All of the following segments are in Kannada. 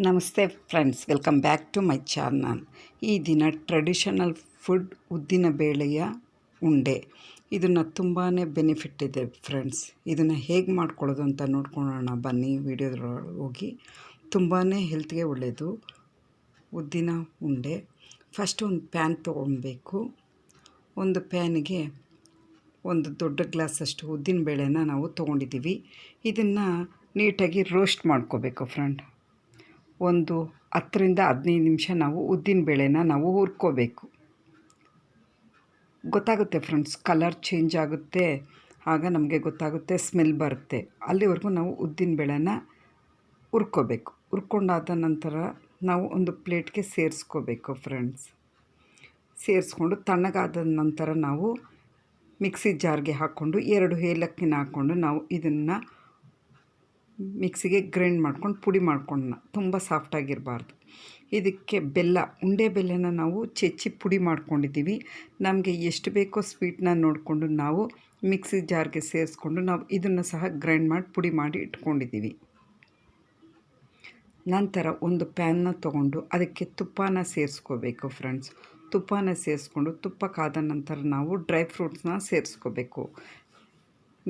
ನಮಸ್ತೆ friends, welcome back to my channel. ಈ ದಿನ ಟ್ರೆಡಿಷನಲ್ ಫುಡ್ ಉದ್ದಿನ ಬೇಳೆಯ ಉಂಡೆ. ಇದನ್ನು ತುಂಬಾ ಬೆನಿಫಿಟ್ ಇದೆ ಫ್ರೆಂಡ್ಸ್. ಇದನ್ನು ಹೇಗೆ ಮಾಡ್ಕೊಳ್ಳೋದು ಅಂತ ನೋಡ್ಕೊಳ್ಳೋಣ. ಬನ್ನಿ ವಿಡಿಯೋದ್ರೊಳಗೆ ಹೋಗಿ. ತುಂಬಾ ಹೆಲ್ತ್ಗೆ ಒಳ್ಳೆಯದು ಉದ್ದಿನ ಉಂಡೆ. ಫಸ್ಟ್ ಒಂದು ಪ್ಯಾನ್ ತೊಗೊಳ್ಬೇಕು. ಒಂದು ಪ್ಯಾನಿಗೆ ಒಂದು ದೊಡ್ಡ ಗ್ಲಾಸಷ್ಟು ಉದ್ದಿನ ಬೇಳೆನ ನಾವು ತೊಗೊಂಡಿದ್ದೀವಿ. ಇದನ್ನು ನೀಟಾಗಿ ರೋಸ್ಟ್ ಮಾಡ್ಕೋಬೇಕು ಫ್ರೆಂಡ್. ಒಂದು ಹತ್ತರಿಂದ ಹದಿನೈದು ನಿಮಿಷ ನಾವು ಉದ್ದಿನ ಬೇಳೆನ ನಾವು ಹುರ್ಕೋಬೇಕು. ಗೊತ್ತಾಗುತ್ತೆ ಫ್ರೆಂಡ್ಸ್, ಕಲರ್ ಚೇಂಜ್ ಆಗುತ್ತೆ, ಆಗ ನಮಗೆ ಗೊತ್ತಾಗುತ್ತೆ, ಸ್ಮೆಲ್ ಬರುತ್ತೆ. ಅಲ್ಲಿವರೆಗೂ ನಾವು ಉದ್ದಿನ ಬೇಳೆನ ಹುರ್ಕೋಬೇಕು. ಹುರ್ಕೊಂಡಾದ ನಂತರ ನಾವು ಒಂದು ಪ್ಲೇಟ್ಗೆ ಸೇರಿಸ್ಕೋಬೇಕು ಫ್ರೆಂಡ್ಸ್. ಸೇರಿಸ್ಕೊಂಡು ತಣ್ಣಗಾದ ನಂತರ ನಾವು ಮಿಕ್ಸಿ ಜಾರ್ಗೆ ಹಾಕ್ಕೊಂಡು ಎರಡು ಏಲಕ್ಕಿನ ಹಾಕ್ಕೊಂಡು ನಾವು ಇದನ್ನು ಮಿಕ್ಸಿಗೆ ಗ್ರೈಂಡ್ ಮಾಡ್ಕೊಂಡು ಪುಡಿ ಮಾಡ್ಕೊಂಡು ತುಂಬ ಸಾಫ್ಟಾಗಿರಬಾರ್ದು ಇದಕ್ಕೆ ಬೆಲ್ಲ, ಉಂಡೆ ಬೆಲ್ಲನ ನಾವು ಚೆಚ್ಚಿ ಪುಡಿ ಮಾಡ್ಕೊಂಡಿದ್ದೀವಿ. ನಮಗೆ ಎಷ್ಟು ಬೇಕೋ ಸ್ವೀಟ್ನ ನೋಡಿಕೊಂಡು ನಾವು ಮಿಕ್ಸಿ ಜಾರ್ಗೆ ಸೇರಿಸ್ಕೊಂಡು ನಾವು ಇದನ್ನು ಸಹ ಗ್ರೈಂಡ್ ಮಾಡಿ ಪುಡಿ ಮಾಡಿ ಇಟ್ಕೊಂಡಿದ್ದೀವಿ. ನಂತರ ಒಂದು ಪ್ಯಾನ್ನ ತೊಗೊಂಡು ಅದಕ್ಕೆ ತುಪ್ಪನ ಸೇರಿಸ್ಕೋಬೇಕು ಫ್ರೆಂಡ್ಸ್. ತುಪ್ಪನ ಸೇರಿಸ್ಕೊಂಡು ತುಪ್ಪ ಕಾದ ನಂತರ ನಾವು ಡ್ರೈ ಫ್ರೂಟ್ಸ್ನ ಸೇರಿಸ್ಕೋಬೇಕು.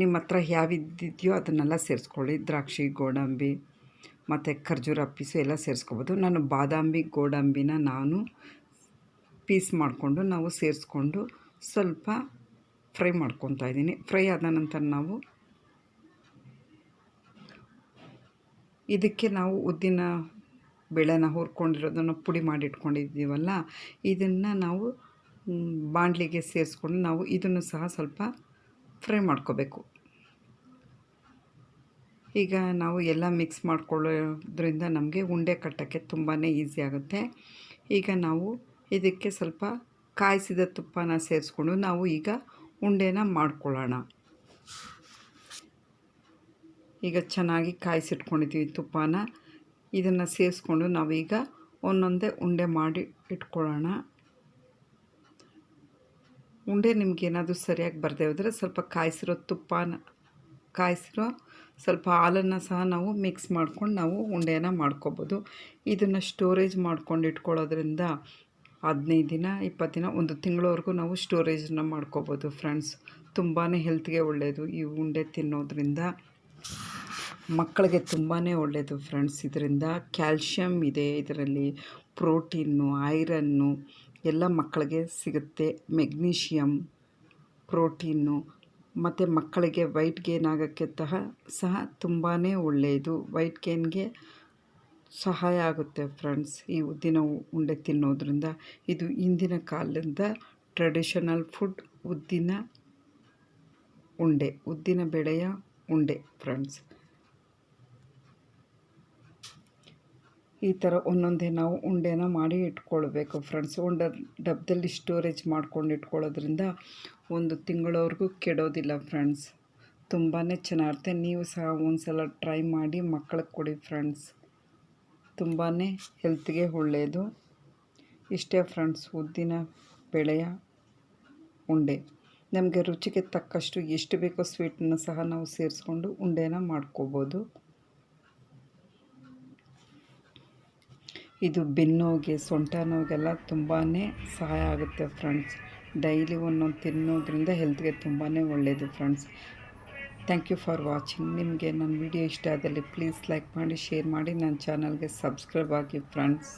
ನಿಮ್ಮ ಹತ್ರ ಯಾವಿದ್ದಿದೆಯೋ ಅದನ್ನೆಲ್ಲ ಸೇರಿಸ್ಕೊಳ್ಳಿ. ದ್ರಾಕ್ಷಿ, ಗೋಡಂಬಿ, ಮತ್ತು ಖರ್ಜೂರ ಪೀಸು ಎಲ್ಲ ಸೇರಿಸ್ಕೋಬೋದು. ನಾನು ಬಾದಾಮಿ, ಗೋಡಂಬಿನ ನಾನು ಪೀಸ್ ಮಾಡಿಕೊಂಡು ನಾವು ಸೇರಿಸ್ಕೊಂಡು ಸ್ವಲ್ಪ ಫ್ರೈ ಮಾಡ್ಕೊತಾ ಇದ್ದೀನಿ. ಫ್ರೈ ಆದ ನಂತರ ನಾವು ಇದಕ್ಕೆ ನಾವು ಉದ್ದಿನ ಬೇಳೆನ ಹುರ್ಕೊಂಡಿರೋದನ್ನು ಪುಡಿ ಮಾಡಿ ಇಟ್ಕೊಂಡಿದ್ದೀವಲ್ಲ ಇದನ್ನು ನಾವು ಬಾಣಲಿಗೆ ಸೇರಿಸ್ಕೊಂಡು ನಾವು ಇದನ್ನು ಸಹ ಸ್ವಲ್ಪ ಫ್ರೈ ಮಾಡ್ಕೋಬೇಕು. ಈಗ ನಾವು ಎಲ್ಲ ಮಿಕ್ಸ್ ಮಾಡ್ಕೊಳ್ಳೋದ್ರಿಂದ ನಮಗೆ ಉಂಡೆ ಕಟ್ಟೋಕ್ಕೆ ತುಂಬಾ ಈಸಿ ಆಗುತ್ತೆ. ಈಗ ನಾವು ಇದಕ್ಕೆ ಸ್ವಲ್ಪ ಕಾಯಿಸಿದ ತುಪ್ಪನ ಸೇರಿಸ್ಕೊಂಡು ನಾವು ಈಗ ಉಂಡೆನ ಮಾಡ್ಕೊಳ್ಳೋಣ. ಈಗ ಚೆನ್ನಾಗಿ ಕಾಯಿಸಿಟ್ಕೊಂಡಿದ್ದೀವಿ ತುಪ್ಪನ. ಇದನ್ನು ಸೇರಿಸ್ಕೊಂಡು ನಾವೀಗ ಒಂದೊಂದೇ ಉಂಡೆ ಮಾಡಿ ಇಟ್ಕೊಳ್ಳೋಣ. ಉಂಡೆ ನಿಮಗೇನಾದರೂ ಸರಿಯಾಗಿ ಬರದೇ ಹೋದರೆ ಸ್ವಲ್ಪ ಕಾಯಿಸಿರೋ ತುಪ್ಪನ ಕಾಯಿಸಿರೋ ಸ್ವಲ್ಪ ಹಾಲನ್ನು ಸಹ ನಾವು ಮಿಕ್ಸ್ ಮಾಡ್ಕೊಂಡು ನಾವು ಉಂಡೆನ ಮಾಡ್ಕೊಬೋದು. ಇದನ್ನು ಸ್ಟೋರೇಜ್ ಮಾಡ್ಕೊಂಡು ಇಟ್ಕೊಳ್ಳೋದ್ರಿಂದ ಹದಿನೈದು ದಿನ, ಇಪ್ಪತ್ತು ದಿನ, ಒಂದು ತಿಂಗಳವರೆಗೂ ನಾವು ಸ್ಟೋರೇಜನ್ನ ಮಾಡ್ಕೋಬೋದು ಫ್ರೆಂಡ್ಸ್ ತುಂಬಾ ಹೆಲ್ತ್ಗೆ ಒಳ್ಳೆಯದು ಈ ಉಂಡೆ ತಿನ್ನೋದ್ರಿಂದ. ಮಕ್ಕಳಿಗೆ ತುಂಬಾ ಒಳ್ಳೆಯದು ಫ್ರೆಂಡ್ಸ್ ಇದರಿಂದ ಕ್ಯಾಲ್ಶಿಯಮ್ ಇದೆ, ಇದರಲ್ಲಿ ಪ್ರೋಟೀನು ಐರನ್ನು ಎಲ್ಲ ಮಕ್ಕಳಿಗೆ ಸಿಗುತ್ತೆ ಮೆಗ್ನೀಷಿಯಮ್ ಪ್ರೋಟೀನು, ಮತ್ತು ಮಕ್ಕಳಿಗೆ ವೈಟ್ ಗೇನ್ ಆಗೋಕ್ಕೆ ತಹ ಸಹ ತುಂಬಾ ಒಳ್ಳೆಯದು. ವೈಟ್ ಗೇನ್ಗೆ ಸಹಾಯ ಆಗುತ್ತೆ ಫ್ರೆಂಡ್ಸ್. ಈ ಉದ್ದಿನ ಉಂಡೆ ತಿನ್ನೋದ್ರಿಂದ ಇದು ಇಂದಿನ ಕಾಲದಿಂದ ಟ್ರೆಡಿಷನಲ್ ಫುಡ್ ಉದ್ದಿನ ಉಂಡೆ, ಉದ್ದಿನ ಬೆಳೆಯ ಉಂಡೆ ಫ್ರೆಂಡ್ಸ್. ಈ ಥರ ಒಂದೊಂದೇ ನಾವು ಉಂಡೆನ ಮಾಡಿ ಇಟ್ಕೊಳ್ಬೇಕು ಫ್ರೆಂಡ್ಸ್ ಉಂಡೆ ಡಬ್ಬದಲ್ಲಿ ಸ್ಟೋರೇಜ್ ಮಾಡ್ಕೊಂಡು ಇಟ್ಕೊಳ್ಳೋದ್ರಿಂದ ಒಂದು ತಿಂಗಳವರೆಗೂ ಕೆಡೋದಿಲ್ಲ ಫ್ರೆಂಡ್ಸ್ ತುಂಬಾ ಚೆನ್ನಾಗಿರುತ್ತೆ ನೀವು ಸಹ ಒಂದು ಸಲ ಟ್ರೈ ಮಾಡಿ ಮಕ್ಕಳಿಗೆ ಕೊಡಿ ಫ್ರೆಂಡ್ಸ್ ತುಂಬಾ ಹೆಲ್ತ್ಗೆ ಒಳ್ಳೆಯದು ಇಷ್ಟೇ ಫ್ರೆಂಡ್ಸ್ ಉದ್ದಿನ ಬೆಳೆಯ ಉಂಡೆ. ನಮಗೆ ರುಚಿಗೆ ತಕ್ಕಷ್ಟು ಎಷ್ಟು ಬೇಕೋ ಸ್ವೀಟನ್ನು ಸಹ ನಾವು ಸೇರಿಸ್ಕೊಂಡು ಉಂಡೆನ ಮಾಡ್ಕೋಬೋದು. ಇದು ಬೆನ್ನೋಗೆ ಸೊಂಟ ನೋವಿಗೆಲ್ಲ ತುಂಬಾ ಸಹಾಯ ಆಗುತ್ತೆ ಫ್ರೆಂಡ್ಸ್ ಡೈಲಿ ಒಂದೊಂದು ತಿನ್ನೋದ್ರಿಂದ ಹೆಲ್ತ್ಗೆ ತುಂಬಾ ಒಳ್ಳೆಯದು friends thank you for watching ನಿಮಗೆ ನನ್ನ ವಿಡಿಯೋ ಇಷ್ಟ ಆದಲ್ಲಿ ಪ್ಲೀಸ್ ಲೈಕ್ ಮಾಡಿ ಶೇರ್ ಮಾಡಿ ನನ್ನ ಚಾನಲ್ಗೆ ಸಬ್ಸ್ಕ್ರೈಬ್ ಆಗಿ ಫ್ರೆಂಡ್ಸ್